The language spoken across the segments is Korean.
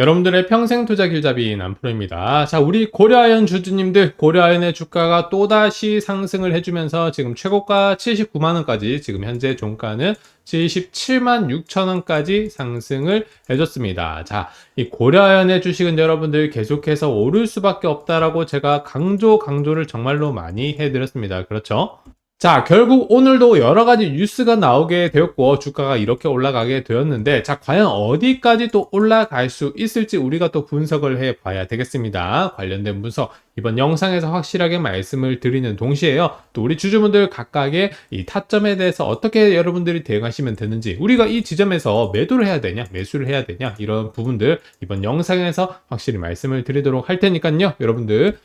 여러분들의 평생 투자 길잡이 남프로입니다. 자, 우리 고려아연 주주님들, 고려아연의 주가가 또다시 상승을 해주면서 지금 최고가 79만원까지, 지금 현재 종가는 77만 6천원까지 상승을 해줬습니다. 자, 이 고려아연의 주식은 여러분들 계속해서 오를 수밖에 없다라고 제가 강조, 강조를 정말로 많이 해드렸습니다. 그렇죠? 자, 결국 오늘도 여러 가지 뉴스가 나오게 되었고, 주가가 이렇게 올라가게 되었는데, 자, 과연 어디까지 또 올라갈 수 있을지 우리가 또 분석을 해 봐야 되겠습니다. 관련된 분석, 이번 영상에서 확실하게 말씀을 드리는 동시에요. 또 우리 주주분들 각각의 이 타점에 대해서 어떻게 여러분들이 대응하시면 되는지, 우리가 이 지점에서 매도를 해야 되냐, 매수를 해야 되냐, 이런 부분들 이번 영상에서 확실히 말씀을 드리도록 할 테니까요. 여러분들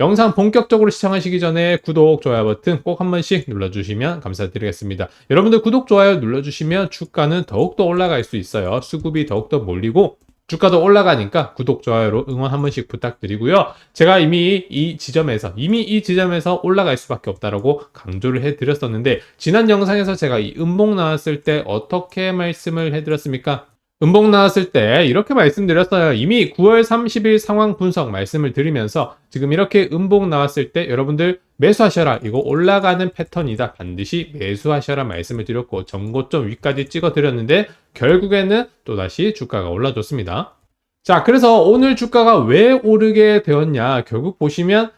영상 본격적으로 시청하시기 전에 구독, 좋아요 버튼 꼭 한 번씩 눌러주시면 감사드리겠습니다. 여러분들 구독, 좋아요 눌러주시면 주가는 더욱더 올라갈 수 있어요. 수급이 더욱더 몰리고 주가도 올라가니까 구독, 좋아요로 응원 한 번씩 부탁드리고요. 제가 이미 이 지점에서, 이미 이 지점에서 올라갈 수밖에 없다라고 강조를 해드렸었는데, 지난 영상에서 제가 이 음봉 나왔을 때 어떻게 말씀을 해드렸습니까? 음봉 나왔을 때 이렇게 말씀드렸어요. 이미 9월 30일 상황 분석 말씀을 드리면서 지금 이렇게 음봉 나왔을 때 여러분들 매수하셔라. 이거 올라가는 패턴이다. 반드시 매수하셔라 말씀을 드렸고 전고점 위까지 찍어 드렸는데 결국에는 또다시 주가가 올라줬습니다. 자, 그래서 오늘 주가가 왜 오르게 되었냐? 결국 보시면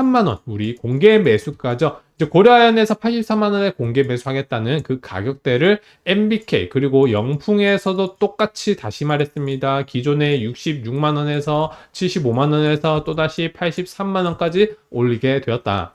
83만원, 우리 공개 매수가죠. 이제 고려아연에서 83만 원에 공개 매수하겠다는 그 가격대를 MBK 그리고 영풍에서도 똑같이 다시 말했습니다. 기존에 66만 원에서 75만 원에서 또다시 83만 원까지 올리게 되었다.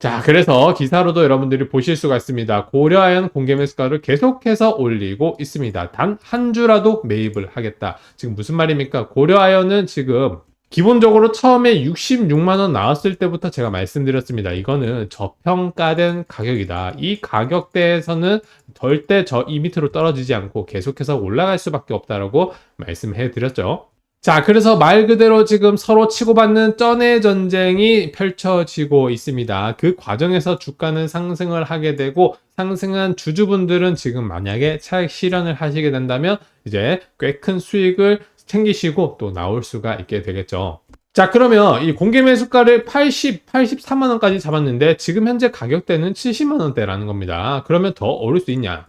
자, 그래서 기사로도 여러분들이 보실 수가 있습니다. 고려아연 공개 매수가를 계속해서 올리고 있습니다. 단 한 주라도 매입을 하겠다. 지금 무슨 말입니까? 고려아연은 지금 기본적으로 처음에 66만원 나왔을 때부터 제가 말씀드렸습니다. 이거는 저평가된 가격이다. 이 가격대에서는 절대 저 이 밑으로 떨어지지 않고 계속해서 올라갈 수밖에 없다라고 말씀해 드렸죠. 자, 그래서 말 그대로 지금 서로 치고받는 쩐의 전쟁이 펼쳐지고 있습니다. 그 과정에서 주가는 상승을 하게 되고 상승한 주주분들은 지금 만약에 차익 실현을 하시게 된다면 이제 꽤 큰 수익을 챙기시고 또 나올 수가 있게 되겠죠. 자, 그러면 이 공개 매수가를 80, 83만원까지 잡았는데 지금 현재 가격대는 70만원대라는 겁니다. 그러면 더 오를 수 있냐?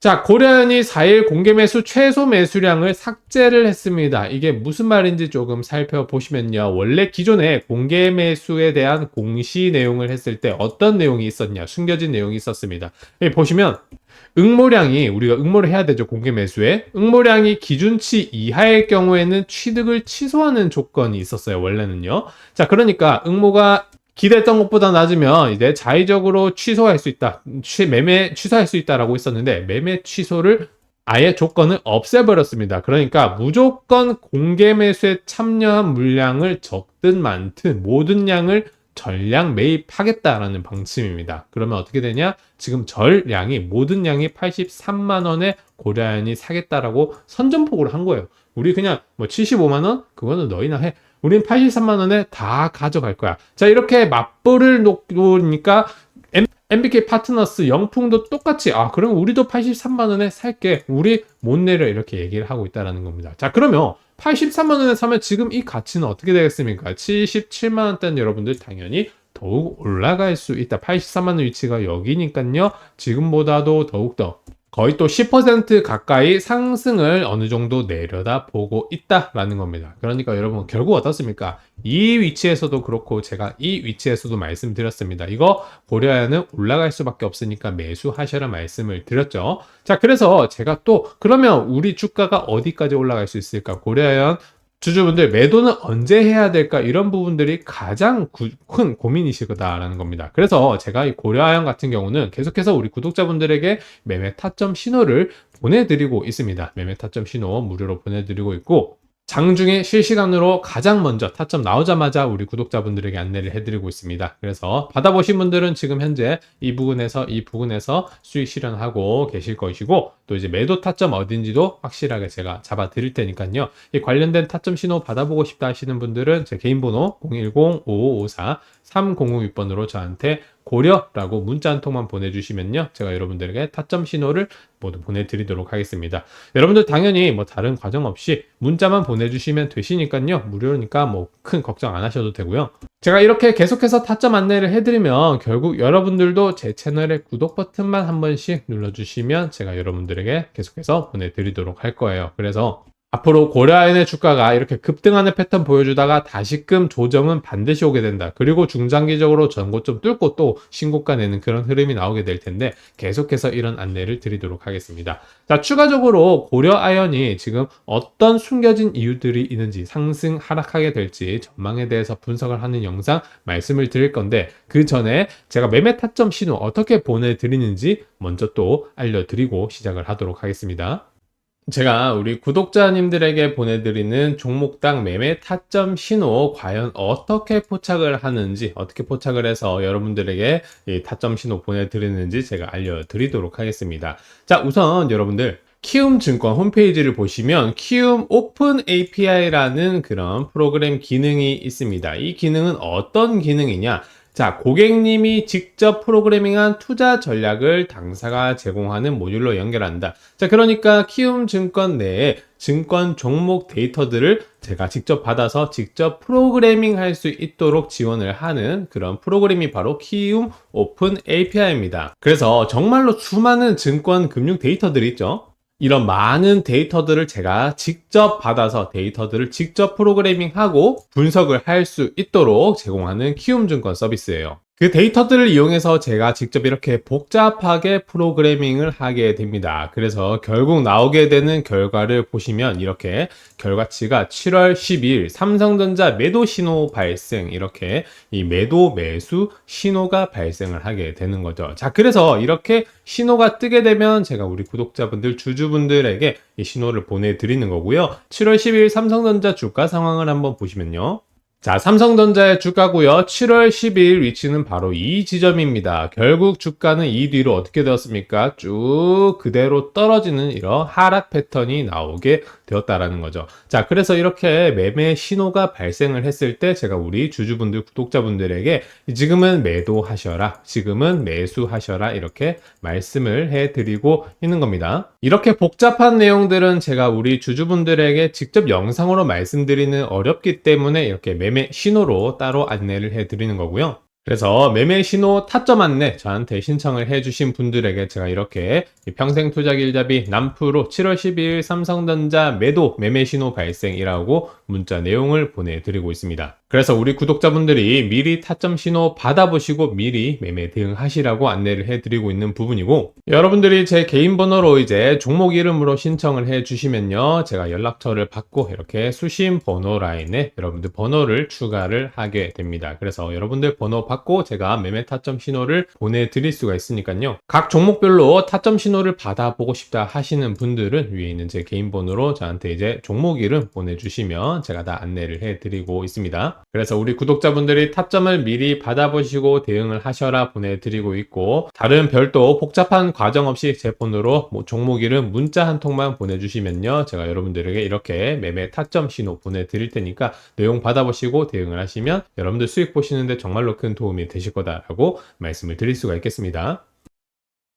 자, 고려연이 4일 공개 매수 최소 매수량을 삭제를 했습니다. 이게 무슨 말인지 조금 살펴보시면요. 원래 기존에 공개 매수에 대한 공시 내용을 했을 때 어떤 내용이 있었냐? 숨겨진 내용이 있었습니다. 여기 보시면 응모량이 우리가 응모를 해야 되죠 공개 매수에 응모량이 기준치 이하일 경우에는 취득을 취소하는 조건이 있었어요 원래는요 자 그러니까 응모가 기대했던 것보다 낮으면 이제 자의적으로 취소할 수 있다 취, 매매 취소할 수 있다라고 있었는데 매매 취소를 아예 조건을 없애버렸습니다. 그러니까 무조건 공개 매수에 참여한 물량을 적든 많든 모든 양을 전량 매입하겠다라는 방침입니다. 그러면 어떻게 되냐? 지금 절량이 모든 양이 83만 원에 고려아연이 사겠다라고 선전포고를 한 거예요. 우리 그냥 뭐 75만 원 그거는 너희나 해. 우린 83만 원에 다 가져갈 거야. 자 이렇게 맞불을 놓으니까 MBK 파트너스 영풍도 똑같이 아 그럼 우리도 83만 원에 살게 우리 못 내려 이렇게 얘기를 하고 있다라는 겁니다. 자 그러면 83만 원에 사면 지금 이 가치는 어떻게 되겠습니까? 77만 원대는 여러분들 당연히 더욱 올라갈 수 있다. 83만 원 위치가 여기니까요. 지금보다도 더욱더 거의 또 10% 가까이 상승을 어느 정도 내려다 보고 있다라는 겁니다. 그러니까 여러분 결국 어떻습니까? 이 위치에서도 그렇고 제가 이 위치에서도 말씀드렸습니다. 이거 고려하는 올라갈 수밖에 없으니까 매수하셔라 말씀을 드렸죠. 자, 그래서 제가 또 그러면 우리 주가가 어디까지 올라갈 수 있을까? 고려하연 주주분들 매도는 언제 해야 될까 이런 부분들이 가장 구, 큰 고민이실 거다라는 겁니다. 그래서 제가 이 고려아연 같은 경우는 계속해서 우리 구독자분들에게 매매 타점 신호를 보내드리고 있습니다. 매매 타점 신호 무료로 보내드리고 있고 장중에 실시간으로 가장 먼저 타점 나오자마자 우리 구독자분들에게 안내를 해드리고 있습니다. 그래서 받아보신 분들은 지금 현재 이 부분에서 이 부분에서 수익 실현하고 계실 것이고 또 이제 매도 타점 어딘지도 확실하게 제가 잡아 드릴 테니까요. 이 관련된 타점 신호 받아보고 싶다 하시는 분들은 제 개인 번호 010-5554-3006번으로 저한테 고려라고 문자 한 통만 보내주시면요. 제가 여러분들에게 타점 신호를 모두 보내드리도록 하겠습니다. 여러분들 당연히 뭐 다른 과정 없이 문자만 보내주시면 되시니까요. 무료니까 뭐 큰 걱정 안 하셔도 되고요. 제가 이렇게 계속해서 타점 안내를 해드리면 결국 여러분들도 제 채널의 구독 버튼만 한 번씩 눌러주시면 제가 여러분들에게 계속해서 보내드리도록 할 거예요. 그래서 앞으로 고려아연의 주가가 이렇게 급등하는 패턴 보여주다가 다시금 조정은 반드시 오게 된다. 그리고 중장기적으로 전고점 뚫고 또 신고가 내는 그런 흐름이 나오게 될 텐데 계속해서 이런 안내를 드리도록 하겠습니다. 자, 추가적으로 고려아연이 지금 어떤 숨겨진 이유들이 있는지 상승, 하락하게 될지 전망에 대해서 분석을 하는 영상 말씀을 드릴 건데 그 전에 제가 매매 타점 신호 어떻게 보내드리는지 먼저 또 알려드리고 시작을 하도록 하겠습니다. 제가 우리 구독자님들에게 보내드리는 종목당 매매 타점 신호 과연 어떻게 포착을 하는지 어떻게 포착을 해서 여러분들에게 이 타점 신호 보내드리는지 제가 알려드리도록 하겠습니다. 자 우선 여러분들 키움 증권 홈페이지를 보시면 키움 오픈 API라는 그런 프로그램 기능이 있습니다. 이 기능은 어떤 기능이냐? 자, 고객님이 직접 프로그래밍한 투자 전략을 당사가 제공하는 모듈로 연결한다. 자, 그러니까 키움 증권 내에 증권 종목 데이터들을 제가 직접 받아서 직접 프로그래밍 할 수 있도록 지원을 하는 그런 프로그램이 바로 키움 오픈 API입니다. 그래서 정말로 수많은 증권 금융 데이터들이 있죠. 이런 많은 데이터들을 제가 직접 받아서 데이터들을 직접 프로그래밍하고 분석을 할 수 있도록 제공하는 키움증권 서비스예요. 그 데이터들을 이용해서 제가 직접 이렇게 복잡하게 프로그래밍을 하게 됩니다. 그래서 결국 나오게 되는 결과를 보시면 이렇게 결과치가 7월 10일 삼성전자 매도 신호 발생 이렇게 이 매도 매수 신호가 발생을 하게 되는 거죠. 자, 그래서 이렇게 신호가 뜨게 되면 제가 우리 구독자분들 주주분들에게 이 신호를 보내드리는 거고요. 7월 10일 삼성전자 주가 상황을 한번 보시면요. 자, 삼성전자의 주가고요. 7월 10일 위치는 바로 이 지점입니다. 결국 주가는 이 뒤로 어떻게 되었습니까? 쭉 그대로 떨어지는 이런 하락 패턴이 나오게 되었다라는 거죠. 자, 그래서 이렇게 매매 신호가 발생을 했을 때 제가 우리 주주분들, 구독자분들에게 지금은 매도하셔라, 지금은 매수하셔라 이렇게 말씀을 해드리고 있는 겁니다. 이렇게 복잡한 내용들은 제가 우리 주주분들에게 직접 영상으로 말씀드리는 어렵기 때문에 이렇게 매매 신호로 따로 안내를 해드리는 거고요. 그래서 매매 신호 타점 안내 저한테 신청을 해주신 분들에게 제가 이렇게 평생 투자 길잡이 남프로 7월 12일 삼성전자 매도 매매 신호 발생이라고 문자 내용을 보내드리고 있습니다. 그래서 우리 구독자분들이 미리 타점 신호 받아보시고 미리 매매 대응하시라고 안내를 해드리고 있는 부분이고 여러분들이 제 개인 번호로 이제 종목 이름으로 신청을 해주시면요 제가 연락처를 받고 이렇게 수신 번호 라인에 여러분들 번호를 추가를 하게 됩니다. 그래서 여러분들 번호 받고 제가 매매 타점 신호를 보내드릴 수가 있으니까요 각 종목별로 타점 신호를 받아보고 싶다 하시는 분들은 위에 있는 제 개인 번호로 저한테 이제 종목 이름 보내주시면 제가 다 안내를 해드리고 있습니다. 그래서 우리 구독자분들이 타점을 미리 받아보시고 대응을 하셔라 보내드리고 있고 다른 별도 복잡한 과정 없이 제 폰으로 뭐 종목 이름 문자 한 통만 보내주시면요 제가 여러분들에게 이렇게 매매 타점 신호 보내드릴 테니까 내용 받아보시고 대응을 하시면 여러분들 수익 보시는데 정말로 큰 도움이 되실 거다라고 말씀을 드릴 수가 있겠습니다.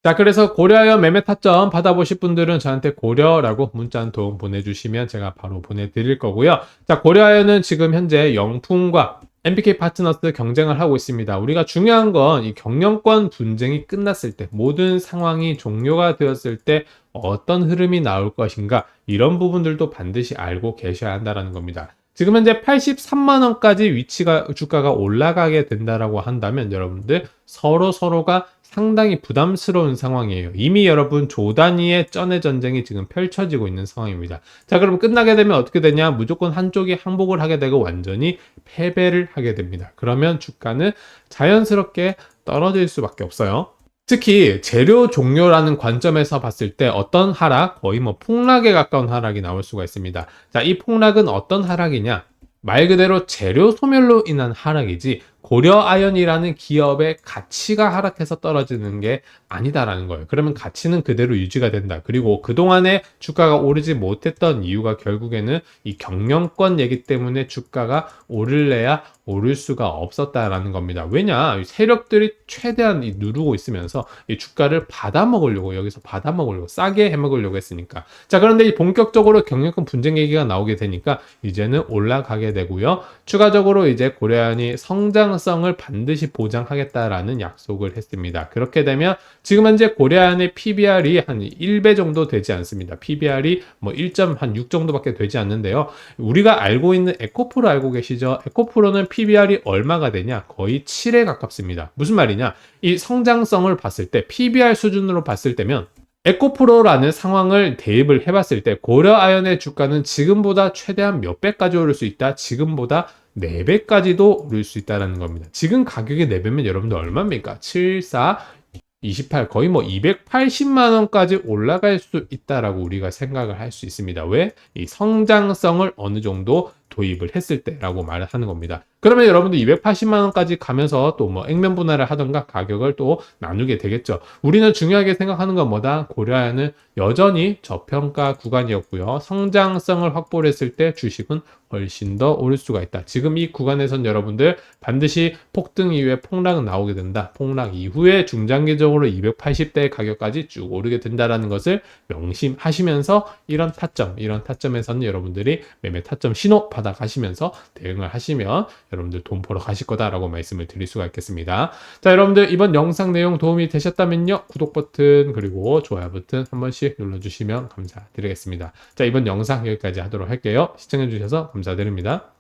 자, 그래서 고려하여 매매 타점 받아보실 분들은 저한테 고려라고 문자 한 통 보내주시면 제가 바로 보내드릴 거고요. 자, 고려하여는 지금 현재 영풍과 MBK 파트너스 경쟁을 하고 있습니다. 우리가 중요한 건 이 경영권 분쟁이 끝났을 때, 모든 상황이 종료가 되었을 때 어떤 흐름이 나올 것인가, 이런 부분들도 반드시 알고 계셔야 한다는 겁니다. 지금 현재 83만 원까지 위치가, 주가가 올라가게 된다라고 한다면 여러분들 서로 서로가 상당히 부담스러운 상황이에요. 이미 여러분 조 단위의 쩐의 전쟁이 지금 펼쳐지고 있는 상황입니다. 자, 그럼 끝나게 되면 어떻게 되냐? 무조건 한쪽이 항복을 하게 되고 완전히 패배를 하게 됩니다. 그러면 주가는 자연스럽게 떨어질 수밖에 없어요. 특히 재료 종료라는 관점에서 봤을 때 어떤 하락, 거의 뭐 폭락에 가까운 하락이 나올 수가 있습니다. 자, 이 폭락은 어떤 하락이냐? 말 그대로 재료 소멸로 인한 하락이지 고려아연이라는 기업의 가치가 하락해서 떨어지는 게 아니다라는 거예요. 그러면 가치는 그대로 유지가 된다. 그리고 그동안에 주가가 오르지 못했던 이유가 결국에는 이 경영권 얘기 때문에 주가가 오를래야 오를 수가 없었다라는 겁니다. 왜냐? 이 세력들이 최대한 이 누르고 있으면서 이 주가를 받아 먹으려고 여기서 받아 먹으려고 싸게 해 먹으려고 했으니까. 자, 그런데 이 본격적으로 경영권 분쟁 얘기가 나오게 되니까 이제는 올라가게 되고요. 추가적으로 이제 고려안이 성장 성을 반드시 보장하겠다라는 약속을 했습니다. 그렇게 되면 지금 현재 고려안의 PBR이 한 1배 정도 되지 않습니다. PBR이 뭐 1.6 정도밖에 되지 않는데요. 우리가 알고 있는 에코프로 알고 계시죠? 에코프로는 PBR이 얼마가 되냐? 거의 7에 가깝습니다. 무슨 말이냐? 이 성장성을 봤을 때 PBR 수준으로 봤을 때면 에코프로라는 상황을 대입을 해봤을 때 고려아연의 주가는 지금보다 최대한 몇 배까지 오를 수 있다. 지금보다 4배까지도 오를 수 있다는 겁니다. 지금 가격이 4배면 여러분들 얼마입니까? 7, 4, 28 거의 뭐 280만 원까지 올라갈 수 있다라고 우리가 생각을 할 수 있습니다. 왜? 이 성장성을 어느 정도 도입을 했을 때라고 말을 하는 겁니다. 그러면 여러분들 280만 원까지 가면서 또 뭐 액면 분할을 하던가 가격을 또 나누게 되겠죠. 우리는 중요하게 생각하는 건 뭐다? 고려아연은 여전히 저평가 구간이었고요. 성장성을 확보를 했을 때 주식은 훨씬 더 오를 수가 있다. 지금 이 구간에선 여러분들 반드시 폭등 이후에 폭락은 나오게 된다. 폭락 이후에 중장기적으로 280대 가격까지 쭉 오르게 된다라는 것을 명심하시면서 이런 타점, 이런 타점에서는 여러분들이 매매 타점 신호 받아 가시면서 대응을 하시면 여러분들 돈 벌어 가실 거다라고 말씀을 드릴 수가 있겠습니다. 자, 여러분들 이번 영상 내용 도움이 되셨다면요. 구독 버튼 그리고 좋아요 버튼 한 번씩 눌러주시면 감사드리겠습니다. 자, 이번 영상 여기까지 하도록 할게요. 시청해주셔서 감사드립니다.